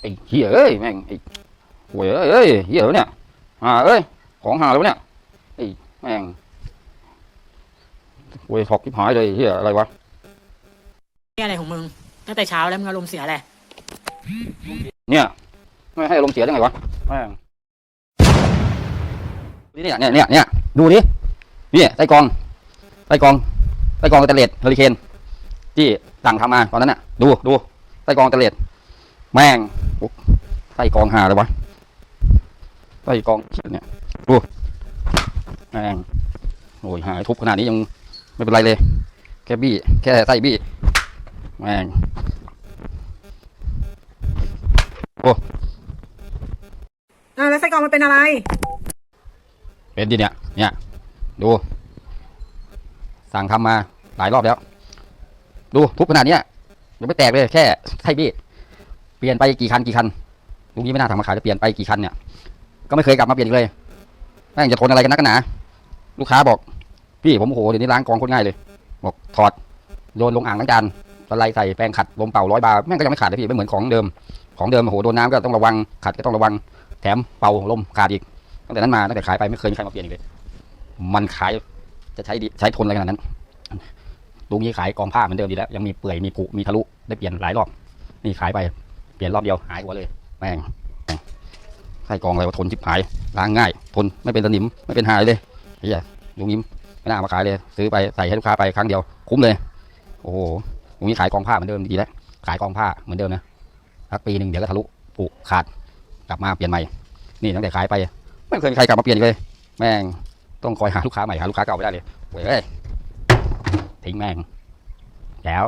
ไอ้เหี้ยเอ้ยแม่งไอ้โวยเอ้ยเอ้ยเหี้ยเหรอเนี่ยหาเอ้ยของหาแล้วะเนี่ยไอ้แม่งโวยถอกที่หายเลยเหี้ยอะไรวะนี่อะไรของมึงตั้งแต่เช้าแล้วมึงอารมณ์เสียแหละเนี่ย ไม่ให้อารมณ์เสียได้ไงวะแม่งนี่เนี่ยเนี่ยเนี่ยเนี่ยดูดินี่ไส้กรองไส้กรองไส้กรองเตเลดเฮอริเคนที่สั่งทำมาตอนนั้นน่ะ ดูดูไส้กรองเตเลด แม่งโอ้ไส้กรองหาเลยวะไส้กรองเนี่ยดูแม่งโอ้ยหายทุบขนาดนี้ยังไม่เป็นไรเลย แค่บี้ แค่ไส้บี้ แม่งอ่าแล้วไส้กรองมันเป็นอะไร เป็นดิเนี่ย เนี่ย ดู สั่งทำมาหลายรอบแล้ว ดูทุบขนาดเนี้ยยังไม่แตกเลย แค่ไส้บี้ เปลี่ยนไปกี่คันกี่คันลุงนี้ไม่น่าทำมาขายจะเปลี่ยนไปกี่คันเนี่ย ก็ไม่เคยกลับมาเปลี่ยนอีกเลยแม่งจะทนอะไรกันนักกันหนา ลูกค้าบอก พี่ผมโอ้โหเดี๋ยวนี้ล้างกองคตรง่ายเลย บอกถอดโยนลงอ่างล้างจานสไลใส่แปรงขัดลมเป่าร้อยบาแม่งก็ยังไม่ขาดเลยพี่ไม่เหมือนของเดิม ของเดิมโอ้โหโดนน้ำก็ต้องระวังขัดก็ต้องระวัง แถมเป่าลมขาดอีกตั้งแต่นั้นมาตั้งแต่ขายไปไม่เคยมีใครมาเปลี่ยนอีกเลย มันขายจะใช้ดีใช้ทนอะไรขนาดนั้นลุงนี้ขายกองผ้าเหมือนเดิมดีแล้วยังมีเปื่อยมีผุมีทะลุได้เปลี่ยนหลายรอบนี่ขายไป ปลี่ยนรอบเดียวหายหัวเลย แม่งใส่กองอะไรว่าทนชิบหาย ล้างง่าย ทนไม่เป็นสนิม ไม่เป็นหายเลยเฮียลุงยิ้มไม่น่ามาขายเลย ซื้อไปใส่ให้ลูกค้าไปครั้งเดียว คุ้มเลย โอ้โหลุงนี้ขายกองผ้าเหมือนเดิมดีแล้ว ขายกองผ้าเหมือนเดิมนะสักปีหนึ่งเดี๋ยวก็ทะลุผุขาด กลับมาเปลี่ยนใหม่ นี่ตั้งแต่ขายไป ไม่เคยมีใครกลับมาเปลี่ยนเลย แม่ง ต้องคอยหาลูกค้าใหม่หาลูกค้าเก่าไม่ได้เลยเว้ยทิ้งแม่ง แล้ว